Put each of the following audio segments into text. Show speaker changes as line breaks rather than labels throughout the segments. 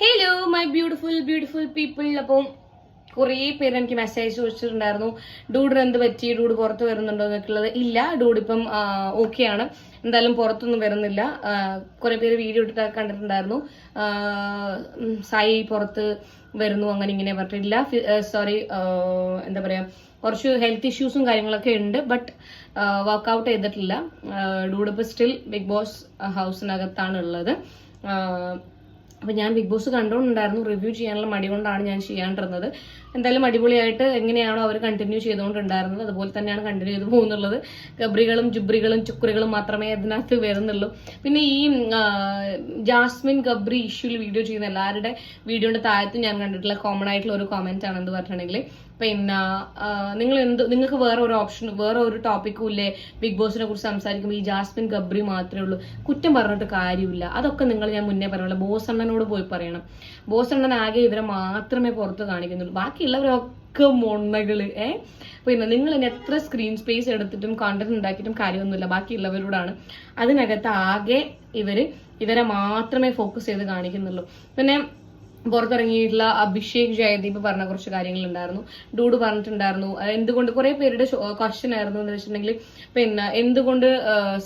Hello my beautiful beautiful people അപ്പം കുറേ പേര് എനിക്ക് മെസ്സേജ് ചോദിച്ചിട്ടുണ്ടായിരുന്നു. ഡൂഡിന് എന്ത് പറ്റി? ഡൂഡ് പുറത്ത് വരുന്നുണ്ടോ എന്നൊക്കെയുള്ളത്. ഇല്ല ഡൂഡ് ഇപ്പം ആണ്. എന്തായാലും പുറത്തൊന്നും വരുന്നില്ല. കുറേ പേര് വീഡിയോ ഇട്ടിട്ട് കണ്ടിട്ടുണ്ടായിരുന്നു. സായി പുറത്ത് വരുന്നു അങ്ങനെ ഇങ്ങനെ പറഞ്ഞിട്ടില്ല. സോറി എന്താ പറയാ കുറച്ച് ഹെൽത്ത് ഇഷ്യൂസും കാര്യങ്ങളൊക്കെ ഉണ്ട് ബട്ട് വർക്കൗട്ട് ചെയ്തിട്ടില്ല. ഡൂഡ് ഇപ്പോൾ സ്റ്റിൽ ബിഗ് ബോസ് ഹൗസിനകത്താണ് ഉള്ളത് ആ, അപ്പൊ ഞാൻ ബിഗ് ബോസ് കണ്ടുകൊണ്ടുണ്ടായിരുന്നു റിവ്യൂ ചെയ്യാനുള്ള മടി കൊണ്ടാണ് ഞാൻ ചെയ്യാണ്ടിരുന്നത്. എന്തായാലും അടിപൊളിയായിട്ട് എങ്ങനെയാണോ അവർ കണ്ടിന്യൂ ചെയ്തുകൊണ്ടുണ്ടായിരുന്നത് അതുപോലെ തന്നെയാണ് കണ്ടിന്യൂ ചെയ്തു പോകുന്നുള്ളത്. ഗബ്രികളും ജുബ്രികളും ചുക്രികളും മാത്രമേ അതിനകത്ത് വരുന്നുള്ളൂ. പിന്നെ ഈ ജാസ്മിൻ ഗബ്രി ഇഷ്യൂവിൽ വീഡിയോ ചെയ്യുന്ന എല്ലാവരുടെ വീഡിയോയുടെ താഴത്തും ഞാൻ കണ്ടിട്ടുള്ള കോമൺ ആയിട്ടുള്ള ഒരു കോമന്റ് ആണ് എന്ന് പറഞ്ഞിട്ടുണ്ടെങ്കിൽ പിന്നെ നിങ്ങൾ എന്ത് നിങ്ങൾക്ക് വേറെ ഒരു ഓപ്ഷൻ വേറെ ഒരു ടോപ്പിക്കും ഇല്ലേ? ബിഗ് ബോസിനെ കുറിച്ച് സംസാരിക്കുമ്പോൾ ഈ ജാസ്മിൻ ഗബ്രി മാത്രമേ ഉള്ളൂ. കുറ്റം പറഞ്ഞിട്ട് കാര്യമില്ല. അതൊക്കെ നിങ്ങൾ ഞാൻ മുന്നേ പറഞ്ഞല്ലോ? ബോസ് അണ്ണനോട് പോയി പറയണം. ബോസ് അണ്ണൻ ആകെ ഇവരെ മാത്രമേ പുറത്ത് കാണിക്കുന്നുള്ളൂ. ബാക്കിയുള്ളവരൊക്കെ മൊണ്ണകൾ ഏ? പിന്നെ നിങ്ങൾ ഇനി എത്ര സ്ക്രീൻ സ്പേസ് എടുത്തിട്ടും കണ്ടന്റ് ഉണ്ടാക്കിയിട്ടും കാര്യമൊന്നുമില്ല. ബാക്കിയുള്ളവരോടാണ്. അതിനകത്ത് ആകെ ഇവർ ഇവരെ മാത്രമേ ഫോക്കസ് ചെയ്ത് കാണിക്കുന്നുള്ളൂ. പിന്നെ പുറത്തിറങ്ങിയിട്ടുള്ള അഭിഷേക് ജയദീപ് പറഞ്ഞ കുറച്ച് കാര്യങ്ങളുണ്ടായിരുന്നു. ഡൂഡ് പറഞ്ഞിട്ടുണ്ടായിരുന്നു. എന്തുകൊണ്ട് കുറെ പേരുടെ ക്വസ്റ്റ്യൻ ആയിരുന്നു എന്ന് വെച്ചിട്ടുണ്ടെങ്കിൽ പിന്നെ എന്തുകൊണ്ട്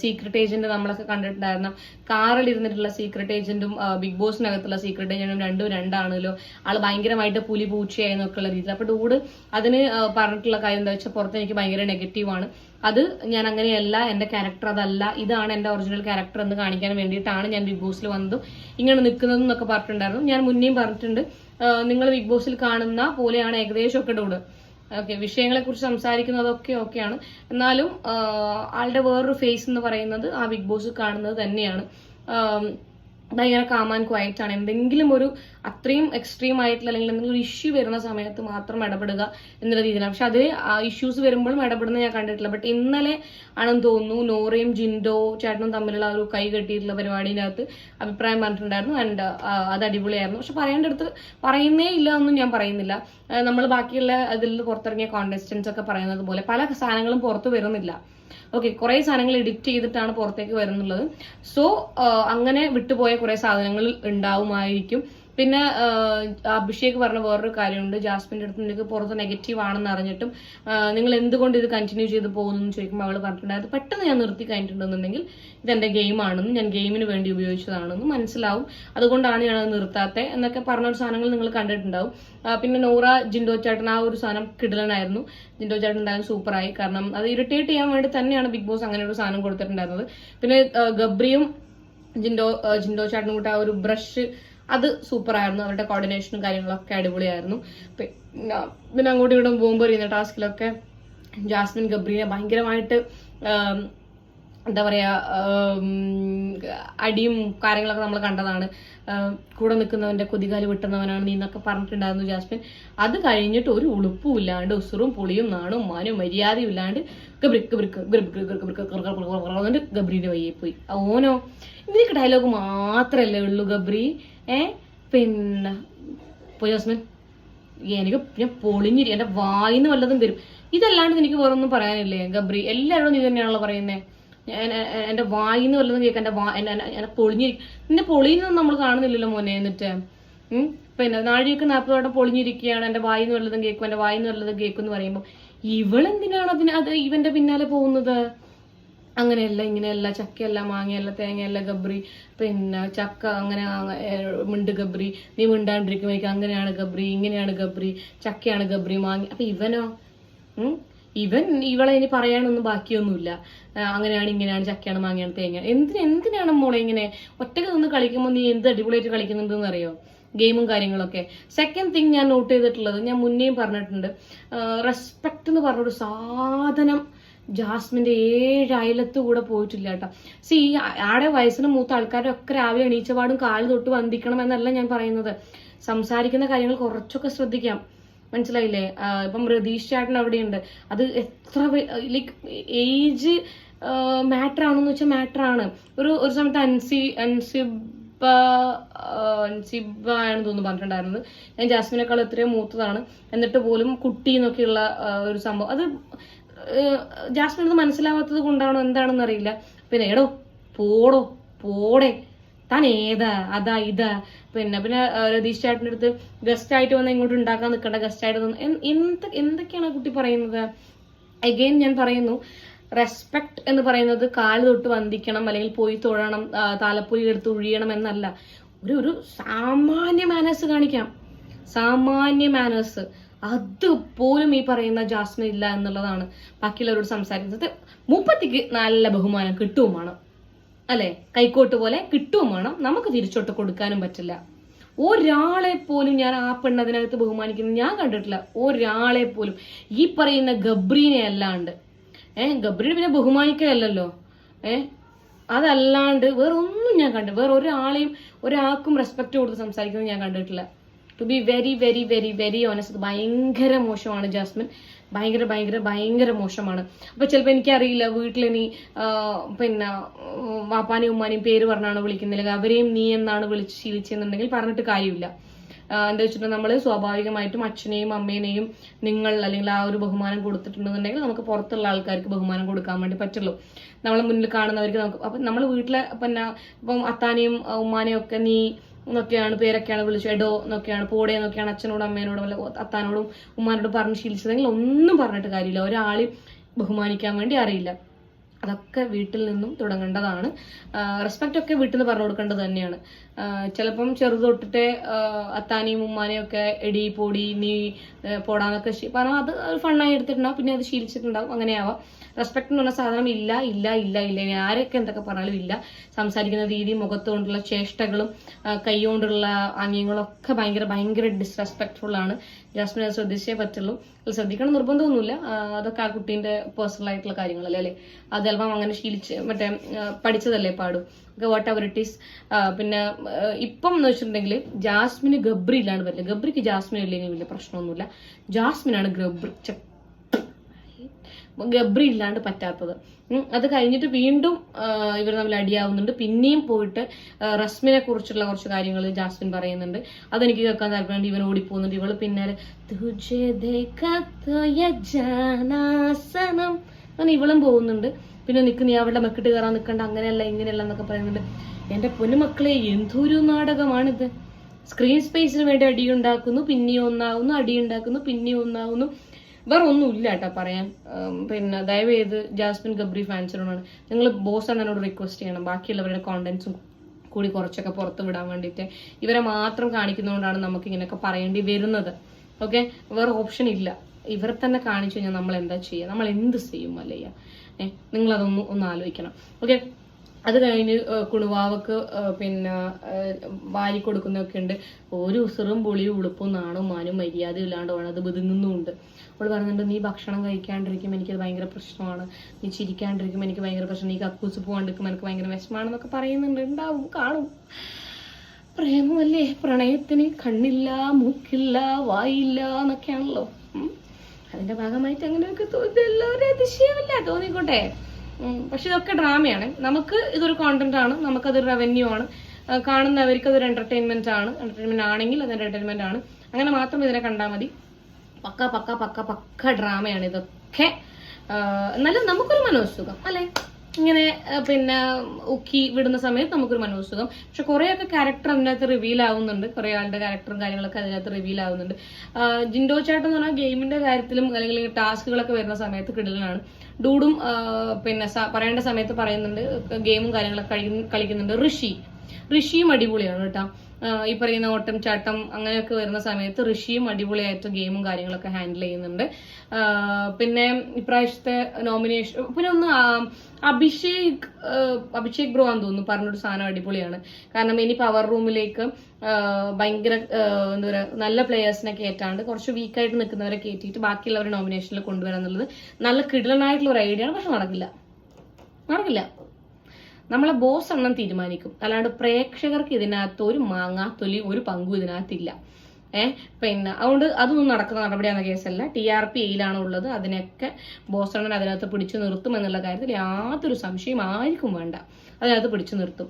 സീക്രട്ട് ഏജന്റ് നമ്മളൊക്കെ കണ്ടിട്ടുണ്ടായിരുന്ന കാറിൽ ഇരുന്നിട്ടുള്ള സീക്രട്ട് ഏജന്റും ബിഗ് ബോസിനകത്തുള്ള സീക്രട്ട് ഏജന്റും രണ്ടും രണ്ടാണല്ലോ. ആൾ ഭയങ്കരമായിട്ട് പുലി പൂച്ചയായി എന്നൊക്കെയുള്ള രീതിയിൽ. അപ്പൊ ഡൂഡ് അതിന് പറഞ്ഞിട്ടുള്ള കാര്യം എന്താ വെച്ചാൽ പുറത്ത് എനിക്ക് ഭയങ്കര നെഗറ്റീവാണ് അത് ഞാൻ അങ്ങനെയല്ല എന്റെ ക്യാരക്ടർ അതല്ല ഇതാണ് എന്റെ ഒറിജിനൽ ക്യാരക്ടർ എന്ന് കാണിക്കാൻ വേണ്ടിയിട്ടാണ് ഞാൻ ബിഗ് ബോസിൽ വന്നതും. ഇങ്ങനെ നിൽക്കുന്നതും എന്നൊക്കെ പറഞ്ഞിട്ടുണ്ടായിരുന്നു. ഞാൻ മുന്നേയും പറഞ്ഞിട്ടുണ്ട്. നിങ്ങൾ ബിഗ് ബോസിൽ കാണുന്ന പോലെയാണ് ഏകദേശം ഒക്കെ ഡൂഡ് ഓക്കെ വിഷയങ്ങളെ കുറിച്ച് സംസാരിക്കുന്നതൊക്കെ ഓക്കെയാണ്. എന്നാലും ആളുടെ വേറൊരു ഫേസ് എന്ന് പറയുന്നത് ആ ബിഗ് ബോസ് കാണുന്നത് തന്നെയാണ്. ആം, കാം ആൻഡ് ക്വയറ്റ് ആണ്. എന്തെങ്കിലും ഒരു അത്രയും എക്സ്ട്രീം ആയിട്ടുള്ള അല്ലെങ്കിൽ എന്തെങ്കിലും ഒരു ഇഷ്യൂ വരുന്ന സമയത്ത് മാത്രം ഇടപെടുക എന്നുള്ള രീതിയിലാണ്. പക്ഷെ അത് ഇഷ്യൂസ് വരുമ്പോഴും ഇടപെടുന്ന ഞാൻ കണ്ടിട്ടില്ല. ബട്ട് ഇന്നലെ ആണെന്ന് തോന്നുന്നു നോറയും ജിൻഡോ ചേട്ടനും തമ്മിലുള്ള ഒരു കൈ കെട്ടിയിട്ടുള്ള പരിപാടിന്റെ അകത്ത് അഭിപ്രായം പറഞ്ഞിട്ടുണ്ടായിരുന്നു. ആൻഡ് അത് അടിപൊളിയായിരുന്നു. പക്ഷെ പറയേണ്ട അടുത്ത് പറയുന്നേ ഇല്ല എന്നും ഞാൻ പറയുന്നില്ല. നമ്മൾ ബാക്കിയുള്ള അതിൽ പുറത്തിറങ്ങിയ കോണ്ടസ്റ്റൻസ് ഒക്കെ പറയുന്നത് പോലെ പല സാധനങ്ങളും പുറത്ത് വരുന്നില്ല. ഓക്കെ കുറെ സാധനങ്ങൾ എഡിറ്റ് ചെയ്തിട്ടാണ് പുറത്തേക്ക് വരുന്നുള്ളത്. സോ അങ്ങനെ വിട്ടുപോയ കുറെ സാധനങ്ങൾ ഉണ്ടാവുമായിരിക്കും. പിന്നെ അഭിഷേക് പറഞ്ഞ വേറൊരു കാര്യമുണ്ട്. ജാസ്മിന്റെ അടുത്ത് നിങ്ങൾക്ക് പുറത്ത് നെഗറ്റീവ് ആണെന്ന് അറിഞ്ഞിട്ടും നിങ്ങൾ എന്തുകൊണ്ട് ഇത് കണ്ടിന്യൂ ചെയ്ത് പോകുന്നു ചോദിക്കുമ്പോൾ അവൾ പറഞ്ഞിട്ടുണ്ടായത് പെട്ടെന്ന് ഞാൻ നിർത്തി കഴിഞ്ഞിട്ടുണ്ടെന്നുണ്ടെങ്കിൽ ഇതെന്റെ ഗെയിമാണെന്നും ഞാൻ ഗെയിമിന് വേണ്ടി ഉപയോഗിച്ചതാണെന്നും മനസ്സിലാവും. അതുകൊണ്ടാണ് ഞാൻ അത് നിർത്താത്തത് എന്നൊക്കെ പറഞ്ഞ ഒരു സാധനങ്ങൾ നിങ്ങൾ കണ്ടിട്ടുണ്ടാവും. പിന്നെ നോറ ജിൻഡോ ചേട്ടൻ ആ ഒരു സാധനം കിടലനായിരുന്നു. ജിൻഡോ ചേട്ടൻ എന്തായാലും സൂപ്പറായി. കാരണം അത് ഇറിറ്റേറ്റ് ചെയ്യാൻ വേണ്ടി തന്നെയാണ് ബിഗ് ബോസ് അങ്ങനെ ഒരു സാധനം കൊടുത്തിട്ടുണ്ടായിരുന്നത്. പിന്നെ ഗബ്രിയും ജിൻഡോ ജിൻഡോ ചേട്ടനും കൂട്ടി ആ ഒരു ബ്രഷ് അത് സൂപ്പർ ആയിരുന്നു അവരുടെ കോർഡിനേഷനും കാര്യങ്ങളൊക്കെ അടിപൊളിയായിരുന്നു പിന്നെ അങ്ങോട്ടും ഇങ്ങോട്ടും പോകുമ്പോൾ ഇരുന്ന ടാസ്കിലൊക്കെ ജാസ്മിൻ ഗബ്രീനെ ഭയങ്കരമായിട്ട് എന്താ പറയാ അടിയും കാര്യങ്ങളൊക്കെ നമ്മൾ കണ്ടതാണ് കൂടെ നിൽക്കുന്നവന്റെ കുതികാൽ വിട്ടുന്നവനാണ് നീ എന്നൊക്കെ പറഞ്ഞിട്ടുണ്ടായിരുന്നു ജാസ്മിൻ അത് കഴിഞ്ഞിട്ട് ഒരു ഉളുപ്പും ഇല്ലാണ്ട് ഉസുറും പുളിയും നാണും മാനും മര്യാദയും ഇല്ലാണ്ട് ഗബ്രിക്ക് ബ്രിക്ക് എന്നിട്ട് ഗബ്രിയുടെ വയ്യെ പോയി ഓനോ ഇതിനൊക്കെ ഡയലോഗ് മാത്രല്ലേ ഉള്ളൂ ഗബ്രി ഏ? പിന്നെ പോയി ജാസ്മിൻ എനിക്ക് ഞാൻ പൊളിഞ്ഞിരി എന്റെ വായിന്ന് വല്ലതും വരും ഇതല്ലാണ്ട് എനിക്ക് വേറൊന്നും പറയാനില്ലേ ഗബ്രി? എല്ലാവരോടും നീ തന്നെയാണല്ലോ പറയുന്നേ. എന്റെ വായിന്ന് വല്ലതും കേൾക്കാൻ എന്റെ വാ എന്നെ- എന്നെ- എന്നെ പൊളിഞ്ഞിരി. നിന്നെ പൊളിയുന്നൊന്നും നമ്മൾ കാണുന്നില്ലല്ലോ മോനെ എന്നിട്ട്. പിന്നെ നാഴിയൊക്കെ നാൽപ്പത് വട്ടം പൊളിഞ്ഞിരിക്കുകയാണ് എന്റെ വായിന്ന് വല്ലതും കേൾക്കും എന്റെ വായിന്ന് വല്ലതും കേൾക്കും എന്ന് പറയുമ്പോൾ ഇവളെന്തിനാണ് അതിന് അത് ഇവന്റെ പിന്നാലെ പോകുന്നത്? അങ്ങനെയല്ല ഇങ്ങനെയല്ല ചക്കയല്ല മാങ്ങയല്ല തേങ്ങയല്ല ഗബ്രി പിന്നെ ചക്ക അങ്ങനെ മിണ്ട് ഗബ്രി നീ മിണ്ടാണ്ടിരിക്കുമ്പോൾ അങ്ങനെയാണ് ഗബ്രി ഇങ്ങനെയാണ് ഗബ്രി ചക്കയാണ് ഗബ്രി മാങ്ങ അപ്പൊ ഇവനോ? ഇവൻ ഇവളെ ഇനി പറയാനൊന്നും ബാക്കിയൊന്നുമില്ല. അങ്ങനെയാണ് ഇങ്ങനെയാണ് ചക്കയാണ് മാങ്ങയാണ് തേങ്ങ എന്തിന് എന്തിനാണ് മോളെ ഇങ്ങനെ ഒറ്റയ്ക്ക് നിന്ന് കളിക്കുമ്പോൾ നീ എന്ത് അടിപൊളിയായിട്ട് കളിക്കുന്നുണ്ടെന്ന് അറിയോ ഗെയിമും കാര്യങ്ങളൊക്കെ. സെക്കൻഡ് തിങ് ഞാൻ നോട്ട് ചെയ്തിട്ടുള്ളത് ഞാൻ മുന്നേയും പറഞ്ഞിട്ടുണ്ട്. റെസ്പെക്ട് എന്ന് പറഞ്ഞൊരു സാധനം ജാസ്മിന്റെ ഏഴ് അയലത്ത് കൂടെ പോയിട്ടില്ല കേട്ടോ. സി ആടെ വയസ്സിന് മൂത്ത ആൾക്കാരൊക്കെ രാവിലെ എണീച്ചപാടും കാൽ തൊട്ട് വന്ദിക്കണം എന്നല്ല ഞാൻ പറയുന്നത്. സംസാരിക്കുന്ന കാര്യങ്ങൾ കുറച്ചൊക്കെ ശ്രദ്ധിക്കാം. മനസ്സിലായില്ലേ? ഇപ്പം രതീഷ് ചേട്ടൻ അവിടെയുണ്ട്. അത് എത്ര ലൈക്ക് ഏജ് മാറ്റർ ആണെന്ന് വെച്ചാൽ മാറ്റർ ആണ്. ഒരു ഒരു സമയത്ത് അൻസി അൻസിബ അൻസിബ ആണെന്ന് തോന്നുന്നു പറഞ്ഞിട്ടുണ്ടായിരുന്നത്. ഞാൻ ജാസ്മിനേക്കാൾ എത്രയോ മൂത്തതാണ്. എന്നിട്ട് പോലും കുട്ടി എന്നൊക്കെയുള്ള ഒരു സംഭവം. അത് ജാസ്മിൻ അത് മനസ്സിലാവാത്തത് കൊണ്ടാണോ എന്താണെന്ന് അറിയില്ല. പിന്നെ എടോ പോടോ പോടെ. താൻ ഏതാ? അതാ ഇതാ. പിന്നെ പിന്നെ രതീഷ് ചേട്ടന്റെ അടുത്ത് ഗസ്റ്റ് ആയിട്ട് വന്ന് ഇങ്ങോട്ട് ഉണ്ടാക്കാൻ നിൽക്കണ്ട ഗസ്റ്റ് വന്ന്. എന്ത് എന്ത് എന്തൊക്കെയാണ് കുട്ടി പറയുന്നത്? അഗെയിൻ ഞാൻ പറയുന്നു റെസ്പെക്ട് എന്ന് പറയുന്നത് കാൽ തൊട്ട് വന്ദിക്കണം അല്ലെങ്കിൽ പോയി തൊഴണം താലപ്പൊലി എടുത്ത് ഒഴിയണം എന്നല്ല. ഒരു ഒരു സാമാന്യ മാനേഴ്സ് കാണിക്കാം. സാമാന്യ മാനേഴ്സ് അത് പോലും ഈ പറയുന്ന ജാസ്മിൻ ഇല്ല എന്നുള്ളതാണ് ബാക്കിയുള്ളവരോട് സംസാരിക്കുന്നത്. മുപ്പത്തിക്ക് നല്ല ബഹുമാനം കിട്ടുമാണ് അല്ലെ? കൈക്കോട്ട് പോലെ കിട്ടുകയും വേണം. നമുക്ക് തിരിച്ചോട്ട് കൊടുക്കാനും പറ്റില്ല. ഒരാളെ പോലും ഞാൻ ആ പെണ്ണതിനകത്ത് ബഹുമാനിക്കുന്നത് ഞാൻ കണ്ടിട്ടില്ല. ഒരാളെ പോലും. ഈ പറയുന്ന ഗബ്രീനെ അല്ലാണ്ട്. ഏഹ് ഗബ്രീനെ പിന്നെ ബഹുമാനിക്കലല്ലോ. ഏഹ് അതല്ലാണ്ട് വേറെ ഒന്നും ഞാൻ കണ്ടു വേറെ ഒരാളെയും ഒരാൾക്കും റെസ്പെക്ട് കൊടുത്ത് സംസാരിക്കുന്നത് ഞാൻ കണ്ടിട്ടില്ല. To be very very very very honest ഭയങ്കര മോശമാണ് ജാസ്മിൻ. ഭയങ്കര ഭയങ്കര ഭയങ്കര മോശമാണ്. അപ്പൊ ചിലപ്പോൾ എനിക്കറിയില്ല വീട്ടിലിനി പിന്നെ വാപ്പാനെയും ഉമ്മാനെയും പേര് പറഞ്ഞാണ് വിളിക്കുന്നില്ലെങ്കിൽ അവരെയും നീ എന്നാണ് വിളിച്ച് ശീലിച്ചെന്നുണ്ടെങ്കിൽ പറഞ്ഞിട്ട് കാര്യമില്ല. എന്താ വെച്ചിട്ടുണ്ടെങ്കിൽ നമ്മൾ സ്വാഭാവികമായിട്ടും അച്ഛനെയും അമ്മേനെയും നിങ്ങൾ അല്ലെങ്കിൽ ആ ഒരു ബഹുമാനം കൊടുത്തിട്ടുണ്ടെന്നുണ്ടെങ്കിൽ നമുക്ക് പുറത്തുള്ള ആൾക്കാർക്ക് ബഹുമാനം കൊടുക്കാൻ വേണ്ടി പറ്റുള്ളൂ. നമ്മളെ മുന്നിൽ കാണുന്നവർക്ക് നമുക്ക് അപ്പം നമ്മൾ വീട്ടിലെ പിന്നെ ഇപ്പം അത്താനെയും ഉമ്മാനെയും ഒക്കെ നീ എന്നൊക്കെയാണ് പേരൊക്കെയാണ് വിളിച്ചു എടോ എന്നൊക്കെയാണ് പോടെ എന്നൊക്കെയാണ് അച്ഛനോടും അമ്മേനോടും അല്ല അത്താനോടും ഉമ്മാനോടും പറഞ്ഞ് ശീലിച്ചതെങ്കിൽ ഒന്നും പറഞ്ഞിട്ട് കാര്യമില്ല. ഒരാളെയും ബഹുമാനിക്കാൻ വേണ്ടി അറിയില്ല. അതൊക്കെ വീട്ടിൽ നിന്നും തുടങ്ങേണ്ടതാണ്. റെസ്പെക്റ്റ് ഒക്കെ വീട്ടിൽ നിന്ന് പറഞ്ഞു കൊടുക്കേണ്ടത് തന്നെയാണ്. ചിലപ്പം ചെറുത് തൊട്ടിട്ട് അത്താനെയും ഉമ്മാനെയും ഒക്കെ എടി പൊടി നീ പോടാന്നൊക്കെ പറഞ്ഞാൽ അത് ഫണ്ണായി എടുത്തിട്ടുണ്ടാവും. പിന്നെ അത് ശീലിച്ചിട്ടുണ്ടാവും. അങ്ങനെയാവാം. റെസ്പെക്ട് എന്ന് പറഞ്ഞ സാധനം ഇല്ല ഇല്ല ഇല്ല ഇല്ല. ആരൊക്കെ എന്തൊക്കെ പറഞ്ഞാലും ഇല്ല. സംസാരിക്കുന്ന രീതി മുഖത്തുകൊണ്ടുള്ള ചേഷ്ടകളും കൈകൊണ്ടുള്ള ആംഗ്യങ്ങളും ഒക്കെ ഭയങ്കര ഭയങ്കര ഡിസ്റെസ്പെക്ട്ഫുൾ ആണ്. ജാസ്മിൻ അത് ശ്രദ്ധിച്ചേ പറ്റുള്ളൂ. അത് ശ്രദ്ധിക്കണം നിർബന്ധമൊന്നുമില്ല. അതൊക്കെ ആ കുട്ടീന്റെ പേഴ്സണൽ ആയിട്ടുള്ള കാര്യങ്ങളല്ലേ അല്ലേ? അത് ചിലപ്പം അങ്ങനെ ശീലിച്ച് മറ്റേ പഠിച്ചതല്ലേ പാടും? വാട്ട് അവർ ഇറ്റ് ഈസ് പിന്നെ ഇപ്പം എന്ന് വെച്ചിട്ടുണ്ടെങ്കിൽ ജാസ്മിന് ഗബ്രി ഇല്ലാണ്ട് പറ്റില്ല. ഗബ്രിക്ക് ജാസ്മിൻ ഇല്ലെങ്കിൽ വലിയ പ്രശ്നമൊന്നുമില്ല. ജാസ്മിനാണ് ഗബ്രി ഗബ്രി ഇല്ലാണ്ട് പറ്റാത്തത് അത് കഴിഞ്ഞിട്ട് വീണ്ടും ഇവർ തമ്മിൽ അടിയാവുന്നുണ്ട്. പിന്നെയും പോയിട്ട് റസ്മിനെ കുറിച്ചുള്ള കുറച്ച് കാര്യങ്ങൾ ജാസ്മിൻ പറയുന്നുണ്ട്. അതെനിക്ക് കേൾക്കാൻ താല്പര്യമുണ്ട്. ഇവൻ ഓടിപ്പോകുന്നുണ്ട്. ഇവൾ പിന്നാലെ ഇവളും പോകുന്നുണ്ട്. പിന്നെ നിൽക്കുന്ന അവളുടെ മക്കിട്ട് കയറാൻ നിൽക്കണ്ട അങ്ങനെയല്ല ഇങ്ങനെയല്ല എന്നൊക്കെ പറയുന്നുണ്ട്. എന്റെ പൊന്നുമക്കളെ എന്തൊരു നാടകമാണിത്. സ്ക്രീൻ സ്പേസിന് വേണ്ടി അടിയുണ്ടാക്കുന്നു പിന്നെയും ഒന്നാവുന്നു അടിയുണ്ടാക്കുന്നു പിന്നെയും ഒന്നാകുന്നു വേറെ ഒന്നും ഇല്ല കേട്ടോ പറയാൻ പിന്നെ ദയവ് ചെയ്ത് ജാസ്മിൻ ഗബ്രി ഫാൻസിനോടാണ് നിങ്ങൾ ബോസ് അണ്ണനോട് റിക്വസ്റ്റ് ചെയ്യണം. ബാക്കിയുള്ളവരുടെ കോണ്ടൻസും കൂടി കുറച്ചൊക്കെ പുറത്ത് വിടാൻ വേണ്ടിയിട്ട്. ഇവരെ മാത്രം കാണിക്കുന്നതുകൊണ്ടാണ് നമുക്ക് ഇങ്ങനെയൊക്കെ പറയേണ്ടി വരുന്നത്. ഓക്കെ വേറെ ഓപ്ഷൻ ഇല്ല. ഇവരെ തന്നെ കാണിച്ചു കഴിഞ്ഞാൽ നമ്മൾ എന്താ ചെയ്യുക നമ്മൾ എന്ത് ചെയ്യും അല്ലയ്യ നിങ്ങൾ നിങ്ങളതൊന്ന് ഒന്ന് ആലോചിക്കണം. ഓക്കെ അത് കഴിഞ്ഞ് കുണുവാവക്ക് പിന്നെ വാരി കൊടുക്കുന്നൊക്കെ ഉണ്ട്. ഒരു ഉസറും പുളിയും ഉളുപ്പും നാണും മാനും മര്യാദ ഇല്ലാണ്ട് വേണം അത് ബുദ്ധിമുന്നുണ്ട് അവൾ പറയുന്നുണ്ട് നീ ഭക്ഷണം കഴിക്കാണ്ടിരിക്കും എനിക്കത് ഭയങ്കര പ്രശ്നമാണ്. നീ ചിരിക്കാണ്ടിരിക്കും എനിക്ക് ഭയങ്കര പ്രശ്നം. നീ കക്കൂസ് പോകാണ്ടിരിക്കും എനിക്ക് ഭയങ്കര വിഷമാണെന്നൊക്കെ പറയുന്നുണ്ട്. ഉണ്ടാവും കാണും. പ്രേമമല്ലേ? പ്രണയത്തിന് കണ്ണില്ല മൂക്കില്ല വായില്ല എന്നൊക്കെയാണല്ലോ. അതിന്റെ ഭാഗമായിട്ട് അങ്ങനെയൊക്കെ തോന്നില്ല ഒരു അതിശയമല്ല തോന്നിക്കോട്ടെ. പക്ഷെ ഇതൊക്കെ ഡ്രാമയാണ്. നമുക്ക് ഇതൊരു കോണ്ടന്റ് ആണ്. നമുക്കതൊരു റവന്യൂ ആണ്. കാണുന്നവർക്ക് അതൊരു എന്റർടൈൻമെന്റ് ആണ്. എന്റർടൈൻമെന്റ് ആണെങ്കിൽ അത് എന്റർടൈൻമെന്റ് ആണ്. അങ്ങനെ മാത്രം ഇതിനെ കണ്ടാൽ മതി. പക്ക പക്ക പക്ക പക്ക ഡ്രാമയാണ് ഇതൊക്കെ. എന്നാലും നമുക്കൊരു മനോസുഖം അല്ലെ? ഇങ്ങനെ പിന്നെ ഉക്കി വിടുന്ന സമയത്ത് നമുക്കൊരു മനോസുഖം. പക്ഷെ കുറേയൊക്കെ ക്യാരക്ടർ അതിനകത്ത് റിവീൽ ആവുന്നുണ്ട്. കുറെ ആളുടെ ക്യാരക്ടറും കാര്യങ്ങളൊക്കെ അതിനകത്ത് റിവീൽ ആവുന്നുണ്ട്. ജിൻഡോ ചേട്ടൻ എന്ന് പറഞ്ഞാൽ ഗെയിമിന്റെ കാര്യത്തിലും അല്ലെങ്കിൽ ടാസ്കുകളൊക്കെ വരുന്ന സമയത്ത് കിടലാണ് ഡൂഡും പിന്നെ പറയേണ്ട സമയത്ത് പറയുന്നുണ്ട് ഗെയിമും കാര്യങ്ങളൊക്കെ കളിക്കുന്നുണ്ട്. ഋഷി. ഋഷിയും അടിപൊളിയാണ് കേട്ടോ. ഈ പറയുന്ന ഓട്ടം ചാട്ടം അങ്ങനെയൊക്കെ വരുന്ന സമയത്ത് ഋഷിയും അടിപൊളിയായിട്ട് ഗെയിമും കാര്യങ്ങളൊക്കെ ഹാൻഡിൽ ചെയ്യുന്നുണ്ട്. പിന്നെ ഇപ്രാവശ്യത്തെ നോമിനേഷൻ പിന്നെ ഒന്ന് അഭിഷേക് അഭിഷേക് ബ്രോ ആണെന്ന് തോന്നുന്നു പറഞ്ഞൊരു സാധനം അടിപൊളിയാണ്. കാരണം ഇനി പവർ റൂമിലേക്ക് ഭയങ്കര എന്താ പറയുക നല്ല പ്ലേയേഴ്സിനെ കയറ്റാണ്ട് കുറച്ച് വീക്കായിട്ട് നിൽക്കുന്നവരെ കയറ്റിയിട്ട് ബാക്കിയുള്ളവരെ നോമിനേഷനിൽ കൊണ്ടുവരാന്നുള്ളത് നല്ല കിടലനായിട്ടുള്ള ഒരു ഐഡിയ ആണ് പക്ഷെ നടക്കില്ല. നടക്കില്ല. നമ്മളെ ബോസ് എണ്ണം തീരുമാനിക്കും. അല്ലാണ്ട് പ്രേക്ഷകർക്ക് ഇതിനകത്ത് ഒരു മാങ്ങാത്തൊലി ഒരു പങ്കും ഇതിനകത്തില്ല. ഏഹ് പിന്നെ അതുകൊണ്ട് അതൊന്നും നടക്കുന്ന നടപടിയാണ് കേസല്ല. ടി ആർ പി എയിലാണ് ഉള്ളത്. അതിനൊക്കെ ബോസ് എണ്ണൻ അതിനകത്ത് പിടിച്ചു നിർത്തും എന്നുള്ള കാര്യത്തിൽ യാതൊരു സംശയം ആർക്കും വേണ്ട. അതിനകത്ത് പിടിച്ചു നിർത്തും.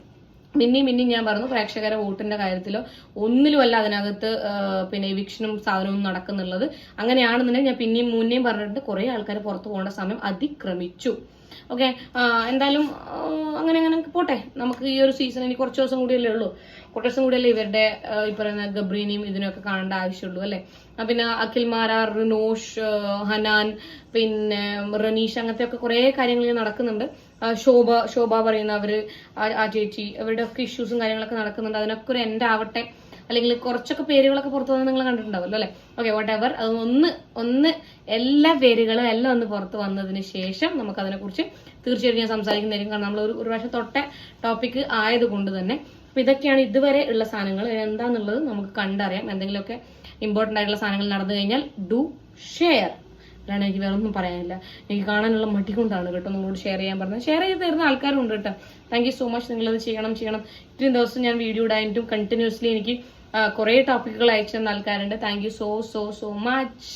മിന്നി മിന്നി ഞാൻ പറഞ്ഞു പ്രേക്ഷകരെ വോട്ടിന്റെ കാര്യത്തിലോ ഒന്നിലുമല്ല അതിനകത്ത് പിന്നെ വിക്ഷനും സാധനവും നടക്കുന്നുള്ളത്. അങ്ങനെയാണെന്നുണ്ടെങ്കിൽ ഞാൻ പിന്നെയും മുന്നേയും പറഞ്ഞിട്ടുണ്ട് കുറെ ആൾക്കാർ പുറത്തു പോകേണ്ട സമയം അതിക്രമിച്ചു. ഓക്കെ എന്തായാലും അങ്ങനെ അങ്ങനെ പോട്ടെ. നമുക്ക് ഈ ഒരു സീസൺ ഇനി കുറച്ച് ദിവസം കൂടിയല്ലേ ഉള്ളൂ. കുറച്ച് ദിവസം കൂടിയല്ലേ ഇവരുടെ ഈ പറയുന്ന ഗബ്രീനെയും ഇതിനൊക്കെ കാണേണ്ട ആവശ്യമുള്ളൂ അല്ലേ? പിന്നെ അഖിൽ മാരാർ റിനോഷ് ഹനാൻ പിന്നെ റനീഷ് അങ്ങനത്തെ ഒക്കെ കുറേ കാര്യങ്ങൾ നടക്കുന്നുണ്ട്. ശോഭ ശോഭ പറയുന്ന അവർ ആ ചേച്ചി അവരുടെ ഒക്കെ ഇഷ്യൂസും കാര്യങ്ങളൊക്കെ നടക്കുന്നുണ്ട്. അതിനൊക്കെ ഒരു എൻഡ് ആവട്ടെ. അല്ലെങ്കിൽ കുറച്ചൊക്കെ പേരുകളൊക്കെ പുറത്തു വന്ന് നിങ്ങൾ കണ്ടിട്ടുണ്ടാവല്ലോ അല്ലെ? ഓക്കെ വാട്ട് എവർ അത് ഒന്ന് ഒന്ന് എല്ലാ പേരുകളും എല്ലാം ഒന്ന് പുറത്ത് വന്നതിന് ശേഷം നമുക്ക് അതിനെക്കുറിച്ച് തീർച്ചയായിട്ടും ഞാൻ സംസാരിക്കുന്നതായിരിക്കും കാരണം നമ്മൾ ഒരു ഒരു പ്രാവശ്യം തൊട്ട ടോപ്പിക് ആയതുകൊണ്ട് തന്നെ അപ്പൊ ഇതൊക്കെയാണ് ഇതുവരെ ഉള്ള സാധനങ്ങൾ. എന്താന്നുള്ളത് നമുക്ക് കണ്ടറിയാം. എന്തെങ്കിലുമൊക്കെ ഇമ്പോർട്ടന്റ് ആയിട്ടുള്ള സാധനങ്ങൾ നടന്നു കഴിഞ്ഞാൽ ഡു ഷെയർ അല്ലാണ്ട് എനിക്ക് വേറെ ഒന്നും പറയാനില്ല. എനിക്ക് കാണാനുള്ള മടി കൊണ്ടാണ് കേട്ടോ നിങ്ങളോട് ഷെയർ ചെയ്യാൻ പറഞ്ഞത്. ഷെയർ ചെയ്ത് തരുന്ന ആൾക്കാരുണ്ട് കേട്ടോ. താങ്ക് യു സോ മച്ച് നിങ്ങളത് ചെയ്യണം ചെയ്യണം. ഇത്രയും ദിവസം ഞാൻ വീഡിയോ ഇടാനായിട്ടും കണ്ടിന്യൂസ്ലി എനിക്ക് കുറേ ടോപ്പിക്കുകൾ അയച്ചു തന്ന ആൾക്കാരുണ്ട്. Thank you so so so much